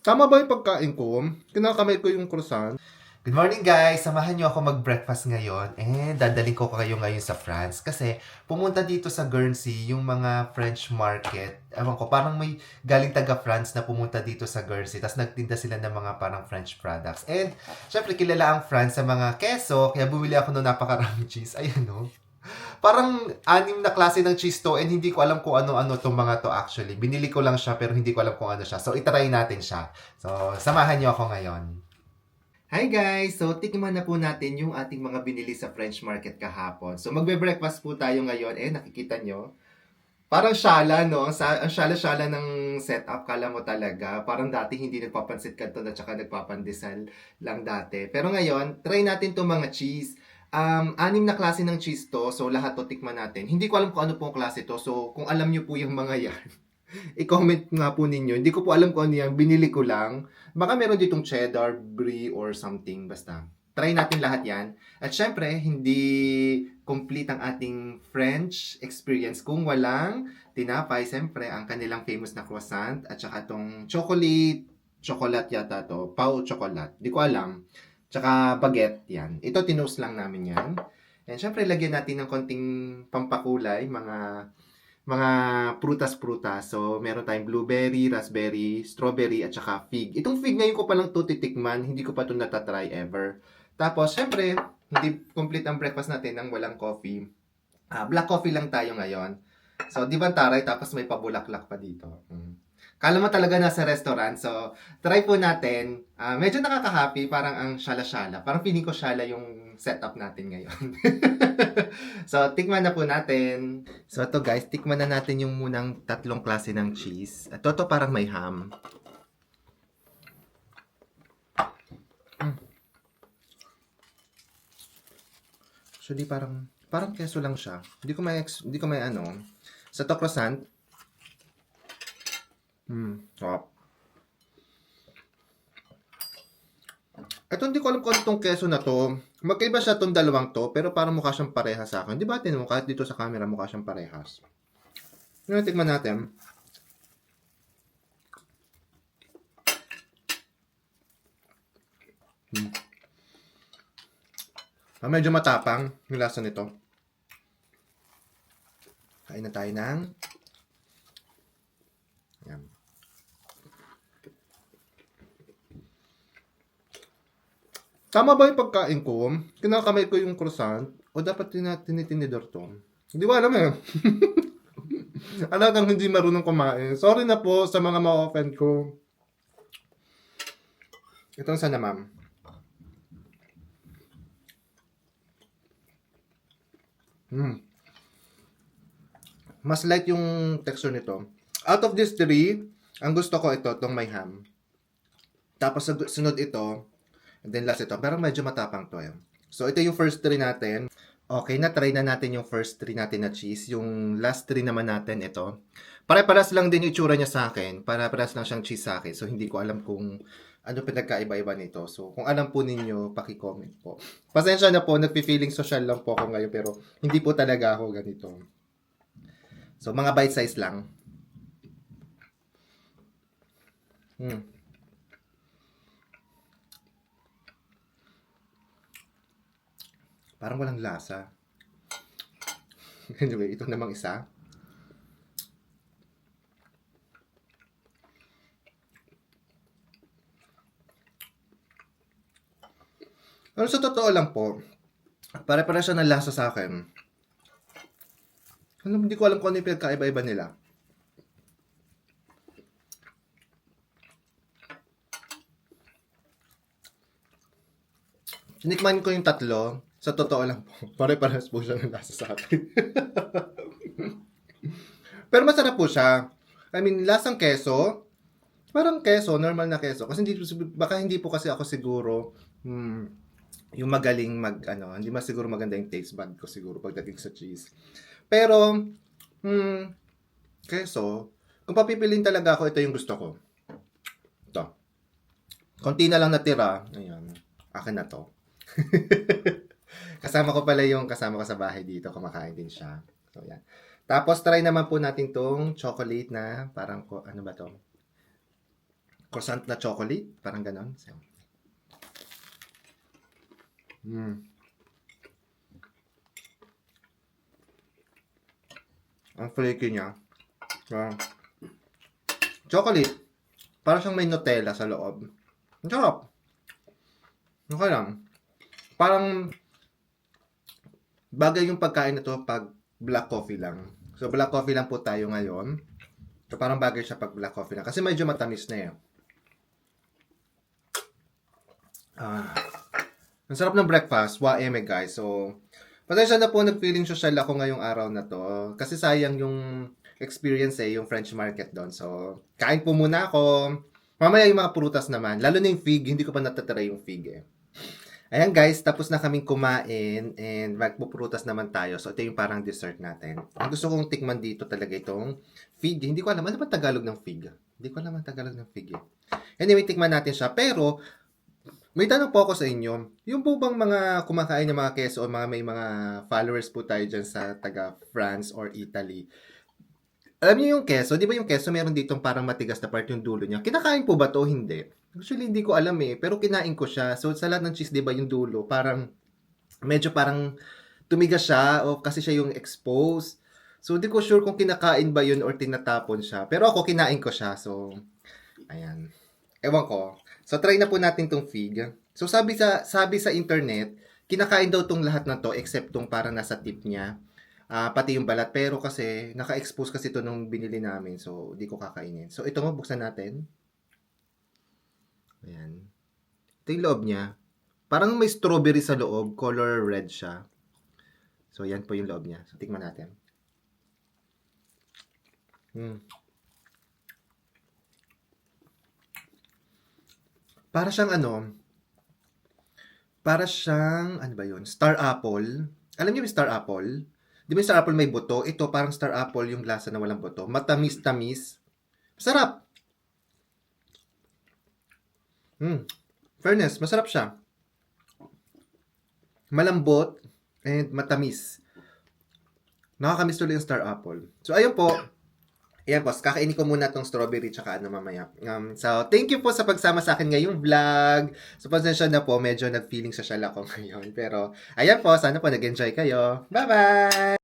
Tama ba yung pagkain ko? Kinakamay ko yung croissant. Good morning guys! Samahan niyo ako mag-breakfast ngayon and dadaling ko kayo ngayon sa France kasi pumunta dito sa Guernsey yung mga French market. Ewan ko, parang may galing taga France na pumunta dito sa Guernsey tapos nagtinda sila ng mga parang French products. And syempre kilala ang France sa mga keso kaya bumili ako ng napakaraming cheese. Ayan no. Parang anim na klase ng cheese to and hindi ko alam kung ano-ano tong mga to actually. Binili ko lang siya pero hindi ko alam kung ano siya. So itry natin siya. So samahan niyo ako ngayon. Hi guys! So, tikman na po natin yung ating mga binili sa French market kahapon. So, magbe-breakfast po tayo ngayon. Eh, nakikita nyo. Parang syala, no? Ang, syala-syala ng setup, kala mo talaga. Parang dati hindi nagpapansit kanton at saka nagpapandesal lang dati. Pero ngayon, try natin to mga cheese. Um, anim na klase ng cheese to. So, lahat to tikman natin. Hindi ko alam kung ano pong klase to. So, kung alam nyo po yung mga yan, i-comment nga po ninyo. Hindi ko po alam kung ano yan. Binili ko lang. Baka meron ditong cheddar, brie, or something. Basta, try natin lahat yan. At syempre, hindi complete ang ating French experience kung walang tinapay. Siyempre, ang kanilang famous na croissant at saka itong chocolate, chocolate yata to, pau chocolate. Di ko alam. Tsaka baguette, yan. Ito, tinose lang namin yan. And syempre, lagyan natin ng konting pampakulay, mga mga prutas-prutas. So, meron tayong blueberry, raspberry, strawberry, at saka fig. Itong fig ngayon ko pa lang to titikman. Hindi ko pa to natatry ever. Tapos, syempre, hindi complete ang breakfast natin nang walang coffee. Ah, black coffee lang tayo ngayon. So, di ba taray? Tapos may pabulaklak pa dito. Mm. Kala mo talaga nasa restaurant. So, try po natin. Ah, medyo nakaka-happy. Parang ang syala-syala. Parang feeling ko syala yung setup natin ngayon. so, tikman na po natin. So, ito guys, tikman na natin yung munang tatlong klase ng cheese. Ito, to parang may ham. Actually, parang, parang keso lang siya. Hindi ko may, hindi ko may ano. Sa to croissant. Hmm, sarap. Ito hindi ko alam kung ano itong keso na to. Magkaiba siya itong dalawang to, pero parang mukha siyang parehas sa akin. Di ba tinan mo, kahit dito sa camera, mukha siyang parehas. Ngayon, tikman natin. Hmm. Ah, medyo matapang yung lasa nito. Kain na tayo ng... Yan. Tama ba yung pagkain ko? Kinakamay ko yung croissant? O dapat tinitinidor to? Hindi ko alam eh. Alagang hindi marunong kumain. Sorry na po sa mga ma-offend ko. Itong sana ma'am. Hmm. Mas light yung texture nito. Out of these three, ang gusto ko ito, itong may ham. Tapos sunod ito, and then last ito. Pero medyo matapang to. Eh. So ito yung first three natin. Okay, na-try na natin yung first three natin na cheese. Yung last three naman natin, ito. Pare-paras lang din yung itsura niya sa akin. Pare-paras lang siyang cheese sa akin. So, hindi ko alam kung ano pinagkaiba-iba nito. So, kung alam po ninyo, paki-comment po. Pasensya na po, nagpi-feeling social lang po ako ngayon, pero hindi po talaga ako ganito. So, mga bite size lang. Hmm. Parang walang lasa. Anyway, ito namang isa. Pero sa totoo lang po, pare-pare siya ng lasa sa akin. Alam, hindi ko alam kung ano yung pinagkaiba-iba nila. Sinikman ko yung tatlo. Sa totoo lang po, pare-parehas po siya ng lasa sa akin. Pero masarap po siya. I mean, lasang keso. Parang keso, normal na keso. Kasi hindi, baka hindi po kasi ako siguro, hmm, yung magaling mag, ano, hindi mas siguro maganda yung taste bud ko siguro pagdating sa cheese. Pero, hmm, keso, kung papipiliin talaga ako, ito yung gusto ko. Ito. Konti na lang natira. Ayan. Akin na to. kasama ko pala yung kasama ko sa bahay dito. Kumakain din siya. So, yan. Tapos, try naman po natin tong chocolate na parang, ko, ano ba to? croissant na chocolate. Parang ganon. So, mm. Ang flaky niya. Ah. chocolate. Parang siyang may Nutella sa loob. Ang sarap. Okay lang. Parang bagay yung pagkain na to pag black coffee lang. So, black coffee lang po tayo ngayon. So, parang bagay siya pag black coffee lang. Kasi medyo matamis na eh. Ah. Ang sarap ng breakfast. Wa eme guys. So, pasensya na po nag-feeling social ako ngayong araw na to. Kasi sayang yung experience eh, yung French market doon. So, kain po muna ako. Mamaya yung mga prutas naman. Lalo na yung fig. Hindi ko pa natatry yung fig eh. Ayan guys, tapos na kaming kumain and magpuprutas naman tayo. So ito yung parang dessert natin. Ang gusto kong tikman dito talaga itong fig. Hindi ko alam, ano ba Tagalog ng fig? Hindi ko alam ang Tagalog ng fig eh. Anyway, tikman natin siya. Pero, may tanong po ako sa inyo. Yung po bang mga kumakain ng mga keso o mga may mga followers po tayo dyan sa taga France or Italy, alam niyo yung keso, di ba yung keso meron ditong parang matigas na part yung dulo niya? Kinakain po ba to? Hindi. Actually, hindi ko alam eh. Pero kinain ko siya. So, sa lahat ng cheese, di ba yung dulo, parang, medyo parang tumigas siya o kasi siya yung exposed. So, hindi ko sure kung kinakain ba yun or tinatapon siya. Pero ako, kinain ko siya. So, ayan. Ewan ko. So, try na po natin tong fig. So, sabi sa, sabi sa internet, kinakain daw tong lahat na to except tong parang nasa tip niya. Ah, pati yung balat. Pero kasi, naka-expose kasi to nung binili namin. So, di ko kakainin. So, ito mo, buksan natin. Ayan. Ito yung loob niya. Parang may strawberry sa loob. Color red siya. So, yan po yung loob niya. So, tikman natin. Hmm. Para siyang ano, para siyang, ano ba yun? Star apple. Alam niyo yung star apple? Di ba star apple may buto? Ito parang star apple yung lasa na walang buto. Matamis-tamis. Masarap. Hmm. Fairness, masarap siya. Malambot and matamis. Nakakamiss tuloy yung star apple. So, ayun po. Ayan po, kakainin ko muna tong strawberry tsaka ano mamaya. Um, so, thank you po sa pagsama sa akin ngayong vlog. So, pasensya na po, medyo nag-feeling social ako ngayon. Pero, ayan po, sana po nag-enjoy kayo. Bye-bye!